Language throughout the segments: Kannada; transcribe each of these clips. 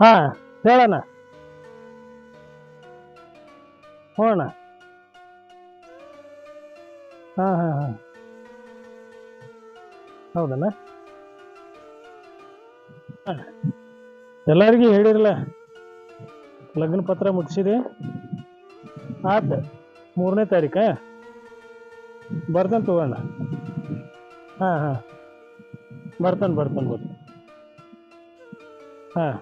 ಹಾ, ಹೇಳಣ್ಣ. ಹ್ಞೂ ಹಾ, ಹಾಂ ಹಾಂ. ಹಾಂ, ಎಲ್ಲರಿಗೂ ಹೇಳಿರಲ್ಲ, ಲಗ್ನ ಪತ್ರ ಮುಟ್ಸಿರಿ ಆತ ಮೂರನೇ ತಾರೀಕ? ಬರ್ತಾನೆ ತಗೋಣ. ಹಾಂ ಹಾಂ. ಬರ್ತಾನೆ ಬರ್ತಾನೆ ಬರ್ತಾನೆ. ಹಾಂ.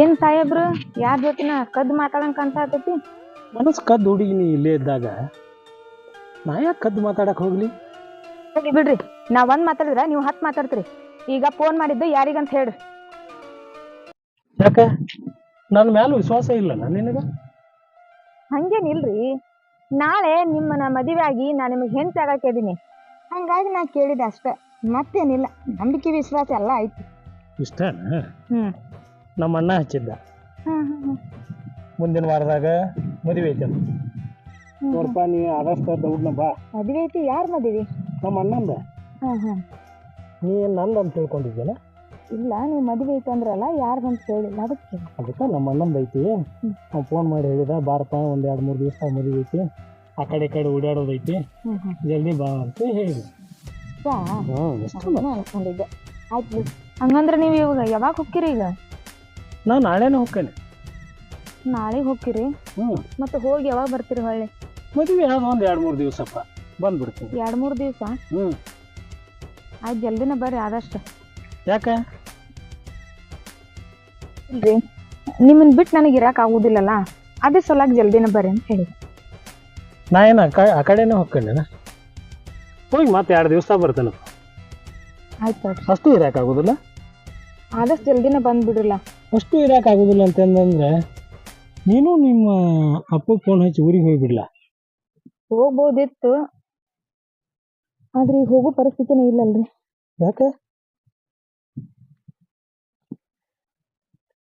ಏನ್ ಸಾಹೇಬ್ರು? ಯಾರ್ ಜೊತಿನ ಕದ್ ಮಾತಾಡಂಗ್ ಕಾಣ್ಸಾತೈತಿ? ಮನಸ್ಸು ಕದ್ದು ಕದ್ ಹುಡುಗಿನಿ ಇಲ್ಲೇ ಇದ್ದಾಗ ನಾ ಯಾಕ ಕದ್ದು ಮಾತಾಡಕ್ ಹೋಗ್ಲಿ? ಹೋಗ್ಲಿ ಬಿಡ್ರಿ. ನಾ ಒಂದ್ ಮಾತಾಡಿದ್ರ ನೀವು ಹತ್ ಮಾತಾಡ್ತೀರಿ. ಈಗ ಫೋನ್ ಮಾಡಿದ್ದು ಯಾರಿಗಂತ ಹೇಳ್ರಿ. ಯಾಕ? ನನ್ನ ಮ್ಯಾಲ ವಿಶ್ವಾಸ ಇಲ್ಲ ನಿನಗ? ಹಂಗೇನಿಲ್ರಿ ನಾಳೆ ನಿಮ್ಮನ್ನ ಮದುವೆ ಆಗಿ ನಾ ನಿಮಗೆ ಹೆಂಡತಿ ಆಗಕ್ಕೆ ಇದೀನಿ ಹಂಗಾಗಿ ನಾ ಕೇಳಿದೆ ಅಷ್ಟೇ. ಮತ್ತೇನಿಲ್ಲ. ನಂಬಿಕೆ ವಿಶ್ವಾಸ ಎಲ್ಲ ಐತಿ. ಇಷ್ಟನಾ? ಹ್ಮ್. ನಮ್ಮ ಅಣ್ಣ ಹಚ್ಚಿದ್ದ. ಮುಂದಿನ ವಾರದಾಗ ಮದುವೆ ಐತೆ ನೋಡಪ್ಪ ನೀ ಆದಷ್ಟು ದೌಡ್ನ ಬಾ. ಮದುವೆ ಐತಿ. ಯಾರ ಮದುವೆ? ನಮ್ಮ ಅಣ್ಣಂದ. ನೀ ನಂದು ಅಂತ ತಿಳ್ಕೊಂಡಿದ್ದೇನ ಇಲ್ಲ ನೀವು ಮದುವೆ ಐತಂದ್ರಲ್ಲ ಅಂದ್ರಲ್ಲ ಯಾರ್ದಂತ ಕೇಳಿಲ್ಲ. ಅದಕ್ಕೆ ಅದಕ್ಕೆ ನಮ್ಮ ಅಣ್ಣಂದು ಐತಿ. ಅವ್ನು ಫೋನ್ ಮಾಡಿ ಹೇಳಿದ ಬಾರಪ್ಪ ಒಂದು ಎರಡು ಮೂರು ದಿವಸ ಮದುವೆ ಐತಿ. ಆ ಕಡೆ ಈ ಕಡೆ ಓಡಾಡೋದೈತಿ ಜಲ್ದಿ ಬಾ ಅಂತ ಹೇಳಿ ಅನ್ಕೊಂಡಿದ್ದೆ ಆಯ್ತು ಬಿಡಿ. ಹಂಗಂದ್ರೆ ನೀವು ಇವಾಗ ಯಾವಾಗ ಹೋಗ್ತೀರಿ ಈಗ? ನಾ ನಾಳೆನೇ ಹೋಗ್ತೇನೆ. ನಾಳೆ ಹೋಗ್ತೀರಿ? ಹ್ಞೂ ಮತ್ತೆ ಹೋಗಿ ಯಾವಾಗ ಬರ್ತೀರಿ ಹೊಳ್ಳಿ? ಮದುವೆ ಆದ ಒಂದು ಎರಡು ಮೂರು ದಿವಸಪ್ಪ. ಬಂದ್ಬಿಡ್ತೀನಿ. ಎರಡು ಮೂರು ದಿವಸ? ಹ್ಞೂ ಆಯ್ತು ಜಲ್ದಿನ ಬರ್ರಿ ಆದಷ್ಟು. ಯಾಕೆ? ಇಲ್ರಿ. ನಿಮ್ಮನ್ ಬಿಟ್ಟು ನನಗೆ ಇರಕ್ ಆಗುದಿಲ್ಲಲ್ಲ ಅದೇ ಸಲುವಾಗಿ ಜಲ್ದಿನ ಬರ್ರಿ ಅಂತ ಹೇಳಿ ನಾ ಏನು ಆ ಆ ಕಡೆನೇ ಹೋಗ್ಕೊಂಡೆನ? ಹೋಗಿ ಮತ್ತೆ ಎರಡು ದಿವಸ ಬರ್ತೇನೆ. ಆಯ್ತು ಅಷ್ಟು ಇರೋಕ್ಕಾಗೋದಿಲ್ಲ ಆದಷ್ಟು ಜಲ್ದಿನ ಬಂದ್ಬಿಡ್ರಲ್ಲ ಅಷ್ಟು ಇರೋಕ್ಕಾಗೋದಿಲ್ಲ ಅಂತಂದ್ರೆ ನೀನು ನಿಮ್ಮ ಅಪ್ಪ ಫೋನ್ ಹಚ್ಚಿ ಊರಿಗೆ ಹೋಗಿಬಿಡ್ಲ? ಹೋಗ್ಬೋದಿತ್ತು. ಆದ್ರೆ ಈಗ ಹೋಗೋ ಪರಿಸ್ಥಿತಿನೇ ಇಲ್ಲಲ್ರಿ. ಯಾಕೆ?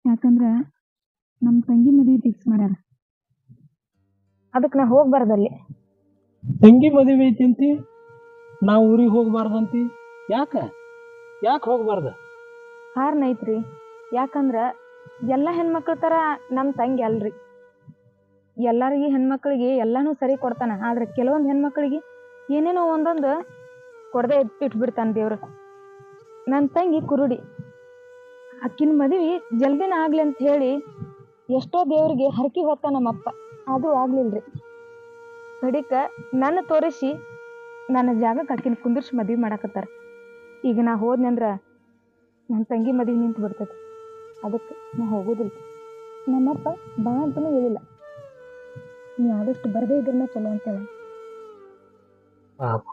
ಯಾಕಂದ್ರೆ ನಮ್ಮ ತಂಗಿ ಮದುವೆ ಫಿಕ್ಸ್ ಮಾಡ್ಯಾರ. ಅದಕ್ಕೆ ನಾ ಹೋಗ್ಬಾರ್ದಲ್ಲಿ. ತಂಗಿ ಮದುವೆ ಐತಿ ಅಂತಿ ನಾವು ಊರಿಗೆ ಹೋಗ್ಬಾರ್ದಂತಿ. ಯಾಕೆ? ಯಾಕೆ ಹೋಗ್ಬಾರ್ದ? ಕಾರಣ ಐತ್ರಿ. ಯಾಕಂದ್ರ ಎಲ್ಲ ಹೆಣ್ಮಕ್ಳ ತರ ನಮ್ಮ ತಂಗಿ ಅಲ್ರಿ. ಎಲ್ಲರಿಗೆ ಹೆಣ್ಮಕ್ಳಿಗೆ ಎಲ್ಲಾನು ಸರಿ ಕೊಡ್ತಾನ. ಆದ್ರೆ ಕೆಲವೊಂದು ಹೆಣ್ಮಕ್ಳಿಗೆ ಏನೇನೋ ಒಂದೊಂದು ಕೊಡದೆ ಇಟ್ಬಿಡ್ತಾನೆ ದೇವ್ರು. ನನ್ನ ತಂಗಿ ಕುರುಡಿ. ಅಕ್ಕಿನ ಮದುವೆ ಜಲ್ದಿನ ಆಗ್ಲಿ ಅಂತ ಹೇಳಿ ಎಷ್ಟೋ ದೇವ್ರಿಗೆ ಹರಕಿ ಹೊತ್ತ ನಮ್ಮಪ್ಪ. ಅದು ಆಗ್ಲಿಲ್ರಿ. ಕಡಿಕ ನನ್ನ ತೋರಿಸಿ ನನ್ನ ಜಾಗಕ್ಕೆ ಕಾಕಿನ ಕುಂದಿರ್ಸಿ ಮದ್ವೆ ಮಾಡಾಕತ್ತಾರ. ಈಗ ನಾ ಹೋದ್ನಂದ್ರ ನನ್ನ ತಂಗಿ ಮದುವೆ ನಿಂತು ಬಿಡ್ತೈತಿ. ಅದಕ್ಕೆ ನಾ ಹೋಗೋದಿಲ್ಲ. ನಮ್ಮಪ್ಪ ಬಾ ಅಂತಲೂ ಹೇಳಿಲ್ಲ. ನೀ ಆದಷ್ಟು ಬರದೇ ಇದ್ರನ್ನ ಚಲೋ ಅಂತೇಳಿ. ಯಾಕ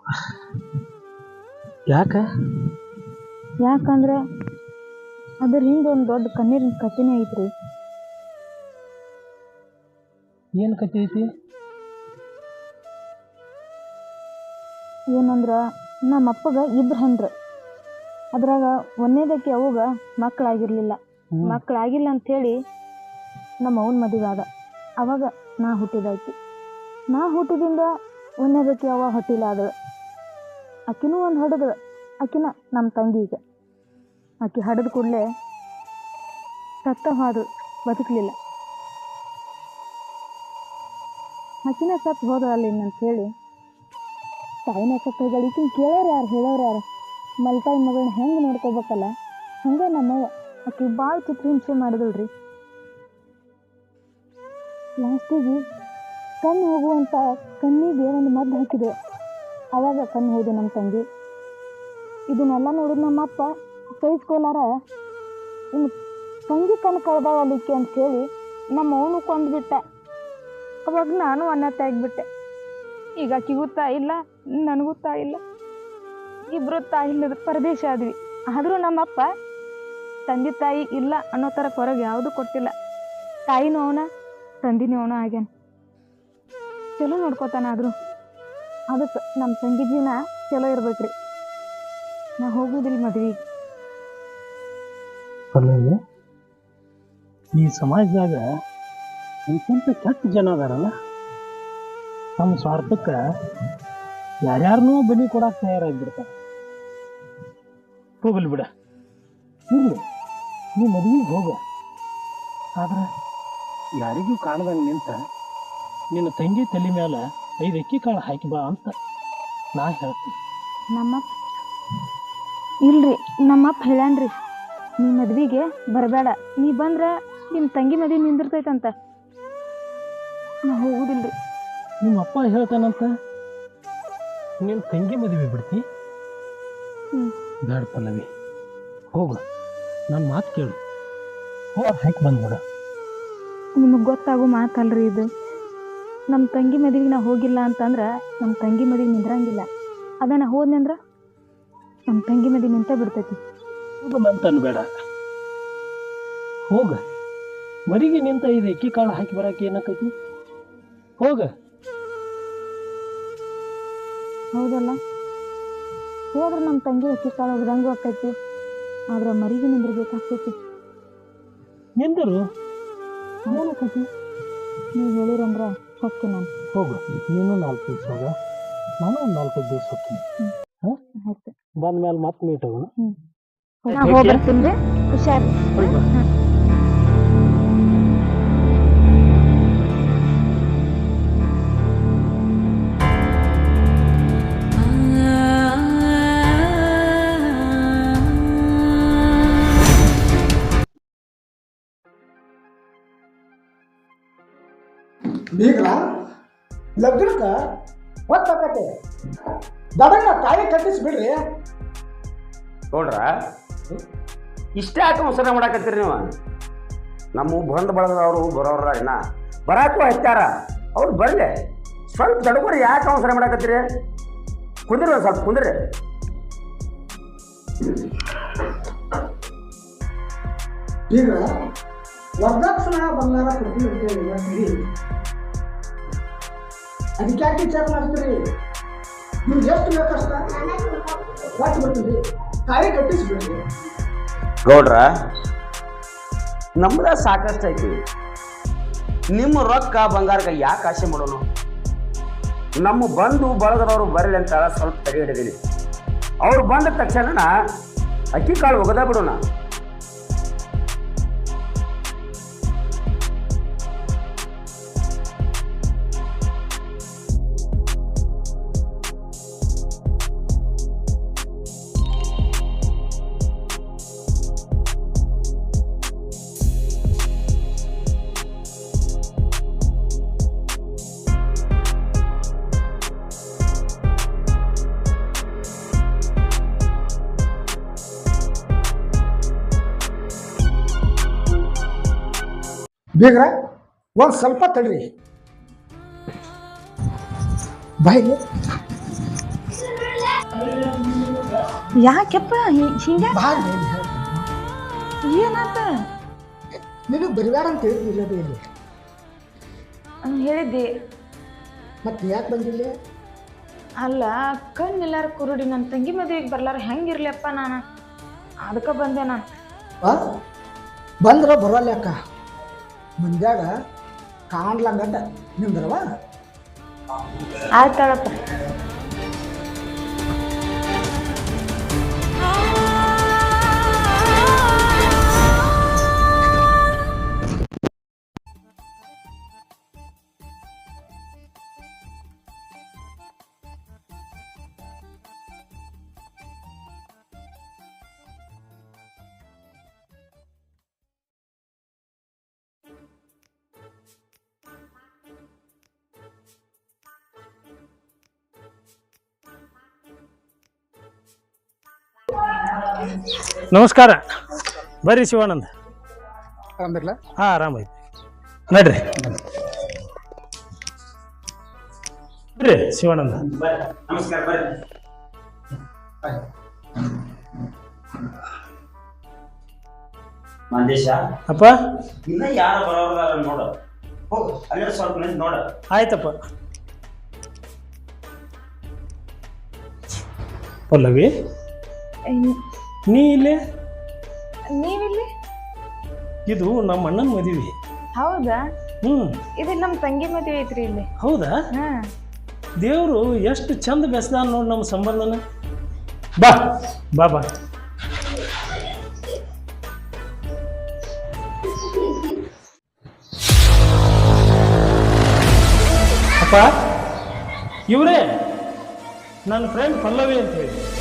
ಯಾಕೆ? ಯಾಕಂದ್ರೆ ಅದ್ರ ಹಿಂದೆ ಒಂದು ದೊಡ್ಡ ಕಣ್ಣೀರಿನ ಕಥೆನೇ ಐತ್ರಿ. ಏನು ಕತೆ ಐತಿ? ಏನಂದ್ರ ನಮ್ಮ ಅಪ್ಪಗ ಇಬ್ರು ಹೆಂಡ್ರು. ಅದ್ರಾಗ ಒಂದೇದಕ್ಕೆ ಅವಾಗ ಮಕ್ಕಳಾಗಿರ್ಲಿಲ್ಲ ಮಕ್ಕಳಾಗಿಲ್ಲ ಅಂಥೇಳಿ ನಮ್ಮ ಅವನ ಮದುವೆ ಆದ. ಅವಾಗ ನಾ ಹುಟ್ಟಿದಾಯ್ತು. ನಾ ಹುಟ್ಟಿದಿಂದ ಒಂದೇದಕ್ಕೆ ಅವ ಹೊಟ್ಟಿಲ್ಲ ಆದಳು. ಆಕಿನೂ ಒಂದು ಹಡದಳು. ಆಕಿನ ನಮ್ಮ ತಂಗಿಗೆ. ಆಕೆ ಹಡದ ಕೂಡಲೇ ಸತ್ತ ಹೋದಳು. ಬದುಕಲಿಲ್ಲ. ಆಕಿನ ಸತ್ತು ಹೋದ ಅಲ್ಲಿ ಅಂತ ಹೇಳಿ. ತಾಯಿನ ಸತ್ತು ಹೋಗ್ಯಾಳ ಕೇಳೋರು ಯಾರು, ಹೇಳೋರು ಯಾರು? ಮಲ್ತಾಯಿ ಮಗಳನ್ನ ಹೆಂಗೆ ನೋಡ್ಕೋಬೇಕಲ್ಲ? ಹಂಗೆ ನಮ್ಮವ್ವ ಆಕೆ ಭಾಳ ಚಿತ್ರಹಿಂಸೆ ರೀ ಲಾಸ್ಟಿಗೆ ಕಣ್ಣು ಹೋಗುವಂತ ಕಣ್ಣಿಗೆ ಒಂದು ಮದ್ದು ಹಾಕಿದೆ. ಅವಾಗ ಕಣ್ಣು ಹೋದೆ ನಮ್ಮ ತಂಗಿ. ಇದನ್ನೆಲ್ಲ ನೋಡಿದ ನಮ್ಮಪ್ಪ ಸಹಿಸ್ಕೊಲಾರ ಇನ್ನು ತಂಗಿ ಕಣ್ಣು ಕಳ್ದಾವಲ್ಲಿಕ್ಕೆ ಅಂತ ಹೇಳಿ ನಮ್ಮ ಅವನು ಕೊಂದ್ಬಿಟ್ಟ ಅವಾಗ ನಾನು ಅನ್ನ ತೆಗ್ಬಿಟ್ಟೆ ಈಗ ಆಕಿಗೂ ತಾಯಿ ಇಲ್ಲ, ನನಗೂ ತಾಯಿ ಇಲ್ಲ. ಇಬ್ರು ತಾಯಿ ಇಲ್ಲದ ಪರದೇಶ ಆದ್ವಿ. ಆದರೂ ನಮ್ಮಪ್ಪ ತಂದೆ ತಾಯಿ ಇಲ್ಲ ಅನ್ನೋ ಥರ ಹೊರಗೆ ಯಾವುದು ಕೊಟ್ಟಿಲ್ಲ. ತಾಯಿನೂ ಅವನ, ತಂದಿನೂ ಅವನ ಆಗ್ಯಾನ. ಚಲೋ ನೋಡ್ಕೋತಾನ ಆದರೂ. ಅದಕ್ಕೆ ನಮ್ಮ ತಂಗಿ ಜೀವನ ಚಲೋ ಇರ್ಬೇಕ್ರಿ. ನಾ ಹೋಗುದಿಲ್ಲ ಅಲ್ಲಲ್ಲಿ ಈ ಸಮಾಜದಾಗ ಎಂತೆಂಥ ಕೆಟ್ಟ ಜನ ಅದಾರಲ್ಲ. ತಮ್ಮ ಸ್ವಾರ್ಥಕ್ಕೆ ಯಾರ್ಯಾರನ್ನೂ ಬಲಿ ಕೊಡಕ್ಕೆ ತಯಾರಾಗಿಬಿಡ್ತಾರೆ. ಹೋಗಲಿ ಬಿಡ. ಇರ್ಲಿ. ನೀ ಮದುವೆಗೆ ಹೋಗ. ಆದ್ರೆ ಯಾರಿಗೂ ಕಾಣದಂಗೆ ನಿಂತ ನಿನ್ನ ತಂಗಿ ತಲೆ ಮೇಲೆ ಐದು ಅಕ್ಕಿ ಕಾಳು ಹಾಕಿ ಬಾ ಅಂತ ನಾ ಹೇಳ್ತೀನಿ. ನಮ್ಮಪ್ಪ ಇಲ್ರಿ, ನಮ್ಮಪ್ಪ ಹೇಳ್ಯಾನ್ರಿ, ನೀ ಮದ್ವಿಗೆ ಬರಬೇಡ. ನೀ ಬಂದ್ರ ನಿಮ್ಮ ತಂಗಿ ಮದ್ವಿ ನಿಂದಿರ್ತೈತಂತ. ನಾ ಹೋಗುದಿಲ್ರಿ. ನಿಮ್ಮ ಅಪ್ಪ ಹೇಳ್ತಾನಂತ? ನಿನ್ನ ತಂಗಿ ಮದುವೆ ಬಿಡ್ತಿ. ಬೇಡ ಪಲ್ಲವಿ. ಹೋಗು. ನನ್ನ ಮಾತು ಕೇಳು. ಹೋ ಹಾಕಿ ಬಂದ್ಬಿಡ ನಿಮಗೆ ಗೊತ್ತಾಗೋ ಮಾತಲ್ರಿ ಇದು. ನಮ್ಮ ತಂಗಿ ಮದುವೆಗೆ ನಾ ಹೋಗಿಲ್ಲ ಅಂತಂದ್ರೆ ನಮ್ಮ ತಂಗಿ ಮದುವೆ ನಿಂದ್ರಂಗಿಲ್ಲ. ಅದನ್ನ ನಾ ಹೋದ್ನಿ ಅಂದ್ರೆ ನಮ್ಮ ತಂಗಿ ಮದುವೆ ನಿಂತ ಬಿಡ್ತೈತಿ. ಹೋಗು ಬೇಡ ಹೋಗ. ಮರಿಗೆ ನಿಂತ ಇದು ಅಕ್ಕಿ ಕಾಳು ಹಾಕಿ ಬರಕ್ಕೆ ಏನಕ್ಕೈತಿ ಹೋಗ. ಹೌದಲ್ಲ? ಹೋದ್ರೆ ನಮ್ಮ ತಂಗಿ ಅಕ್ಕಿ ಕಾಳು ಆಕೈತಿ ಆದ್ರೆ ಮರಿಗೆ ನಿಂದಿರ್ಬೇಕಾಗ್ತೈತಿ ನಿಂದರು? ಏನಕ್ಕೈತಿ ನೀವು ಹೇಳಿರಂದ್ರೆ ಹೊಕ್ಕಿ ನಾನು. ಹೋಗು. ನೀನು ನಾಲ್ಕು ದಿವಸ ಹೋಗ. ನಾನು ಒಂದು ನಾಲ್ಕೈದು ದಿವಸ ಹೋಗ್ತೀನಿ. ಬಂದ ಮೇಲೆ ಮತ್ತೆ ಮೀಟ್ ಆಗೋಣ ನಾ ಹೋಗಿ ಬರ್ತೀನಿ ಹುಷಾರು ಬೀಗ್ರ ಲಗ್ನಕ್ಕೆ ಹೊತ್ತಾಕತೆ ದಡಂಗ ತಾಯಿ ಕಟ್ಟಿಸ್ಬಿಡ್ರಿ. ನೋಡ್ರ ಇಷ್ಟೇ ಯಾಕೆ ಮೊಸರ ಮಾಡಾಕತ್ತೀರಿ ನೀವು. ನಮ್ಮ ಬಂದ್ ಬಳಗದವರು ಬರೋರ ಇನ್ನ. ಬರಾಕು ಹಚ್ಚಾರ. ಅವ್ರು ಬರಲಿ. ಸ್ವಲ್ಪ ದಡಗುರು ಯಾಕೆ ಅವಸರ ಮಾಡಾಕತ್ತೀರಿ? ಕುಂದ್ರಿ ಒಂದು ಸ್ವಲ್ಪ ಕುಂದ್ರಿ. ಈಗ ವರ್ದಕ್ಷಿಣ ಬಂಗಾರ ಹೇಳ್ತೀರಿ ಅದಕ್ಕೆ ಯಾಕೆ ವಿಚಾರ ಮಾಡ್ತೀರಿ? ನಿಮ್ಗೆ ಎಷ್ಟು ಬೇಕಷ್ಟ ಕೊಟ್ಟು ಬಿಡ್ತೀವಿ. ತಾಯಿ ಕಟ್ಟಿಸ್ಬಿಡ್ರಿ. ಗೌಡ್ರ, ನಮ್ದ ಸಾಕಷ್ಟು ಐತಿ. ನಿಮ್ಮ ರೊಕ್ಕ ಬಂಗಾರಕ್ಕೆ ಯಾಕೆ ಆಸೆ ಮಾಡೋನು? ನಮ್ಮ ಬಂಧು ಬಳಗದವರು ಬರಲಿ ಅಂತ ಸ್ವಲ್ಪ ತಡೆ ಹಿಡಿದೀನಿ ಅವ್ರು ಬಂದ ತಕ್ಷಣ ಅಕ್ಕಿ ಕಾಳು ಒಗದ ಬಿಡೋಣ. ಬೀಗ್ರ ಒಂದು ಸ್ವಲ್ಪ ತಡ್ರಿ. ಬಾಯಿಗೆ ಯಾಕೆಪ್ಪ ಹಿಂಗೆ ಬಾಯ್ ಏನಾತ? ನೀನು ಬರಿವಾರ ಅಂತ ಹೇಳಿದ್ದಿಲ್ಲ ಬೇರೆ ಇಲ್ಲಿ ಹೇಳಿದ್ದಿ. ಮತ್ತೆ ಯಾಕೆ ಬಂದಿಲ್ಲ? ಅಲ್ಲ ಕಣ್ಣಿಲ್ಲಾರ ಕುರುಡಿ ನನ್ನ ತಂಗಿ ಮದುವೆಗೆ ಬರ್ಲಾರ ಹೆಂಗಿರ್ಲಿಯಪ್ಪ ನಾನು? ಅದಕ್ಕೆ ಬಂದೆ ನಾನು? ಬಂದ್ರ ಬರೋಲ್ಲ ಅಕ್ಕ ಮಂದ್ಯಾಗ ಕಾಣ್ಲಂಗಟ ನಿಂದ್ರವ ಆಯ್ತಾಳಪ್ಪ ನಮಸ್ಕಾರ. ಬರ್ರಿ ಶಿವಾನಂದ. ಆರಾಮಿರ್ಲ? ಹಾ ಆರಾಮ ಐತಿ. ನಡ್ರಿ. ಬರ್ರಿ ಶಿವಾನಂದ. ನಮಸ್ಕಾರ ಬರ್ರಿ ಮಂದೇಶ. ಅಪ್ಪ? ಇನ್ನ ಯಾರು ಬರೋರ್ದಾರ ನೋಡ. ಹೋಗು ಅಲ್ಲೇ ಸ್ವಲ್ಪ ನಿಂತ್ ನೋಡ. ಆಯ್ತಪ್ಪ. ಪಲ್ಲವಿ? ನೀ ಇಲ್ಲಿ? ನೀವಿಲ್ಲಿ? ಇದು ನಮ್ಮ ಅಣ್ಣನ ಮದುವೆ. ಹೌದಾ? ಹ್ಞೂ ಇದು ನಮ್ಮ ತಂಗಿ ಮದುವೆ ಐತ್ರಿ ಇಲ್ಲಿ. ಹೌದಾ? ಹಾ. ದೇವರು ಎಷ್ಟು ಚಂದ ಬೆಸ್ದ ನೋಡಿ ನಮ್ಮ ಸಂಬಂಧನ ಬಾ. ಬಾ ಬಾ. ಅಪ್ಪ ಇವರೇ? ನನ್ನ ಫ್ರೆಂಡ್ ಪಲ್ಲವಿ ಅಂತ ಹೇಳಿ.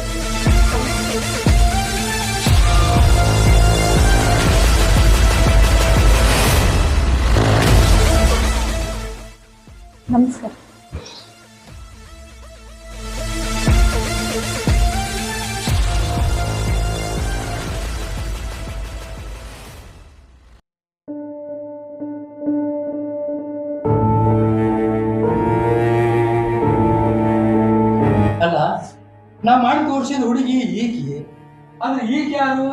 ನಾ ಮಾಡಿ ತೋರಿಸಿದ ಹುಡುಗಿ ಈಕಿ. ಅಂದ್ರೆ ಈಕೆ ಯಾರು?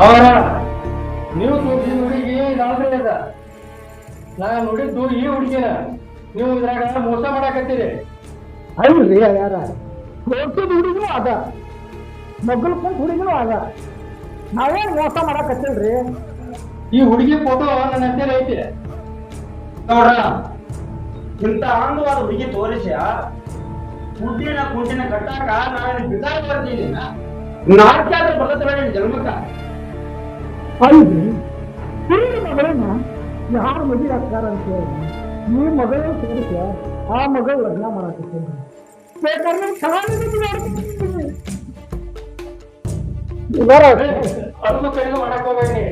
ಅವರ ನೀವು ತೋರಿಸಿದ ಹುಡುಗಿ ನಾಳೆ ಅದ. ನಾ ನೋಡಿದ್ದು ಈ ಹುಡುಗಿನ. ನೀವು ಇದ್ರಾಗ ಮೋಸ ಮಾಡಾಕತ್ತೀರಿ. ಅಲ್ರಿ ಯಾರ? ತೋರ್ಸಿದ ಹುಡುಗಿನೂ ಅದ ಮಗ್ಗಲ್ ಕುಂತ ಹುಡುಗನು ಅದ ನಾವೇನ್ ಮೋಸ ಮಾಡಕತ್ತಿಲ್ರಿ? ಈ ಹುಡುಗಿ ಫೋಟೋ ನನ್ನ ಹತ್ತಿರ ಐತಿ. ನೋಡ್ರ ಇಂತ ಆನಂದವಾದ ಹುಡುಗಿ ತೋರಿಸ ಕುಂಟಿನ ಕುಂಟಿನ ಕಟ್ಟಾಕ ನಾನು ಬಿದ್ದಾರ ಬರ್ತೀನಿ. ಬರ್ತಲ್ಲ ನಿನ್ ಜನ್ಮಕ್ಕ. ಮಗಳನ್ನ ಯಾರು ಮದುವೆ ಆಗ್ತಾರ ಅಂತ ಹೇಳಿ. ಈ ಮಗಳನ್ನ ಸೇರಿಸ ಆ ಮಗಳು ಲಗ್ನ ಮಾಡಕ್ಕೆ ಬೇಕಾದ್ರೆ ಅರ್ಧ ಕೈಗೂ ಮಾಡಕ್ ಹೋಗ್ಬೇಡಿ.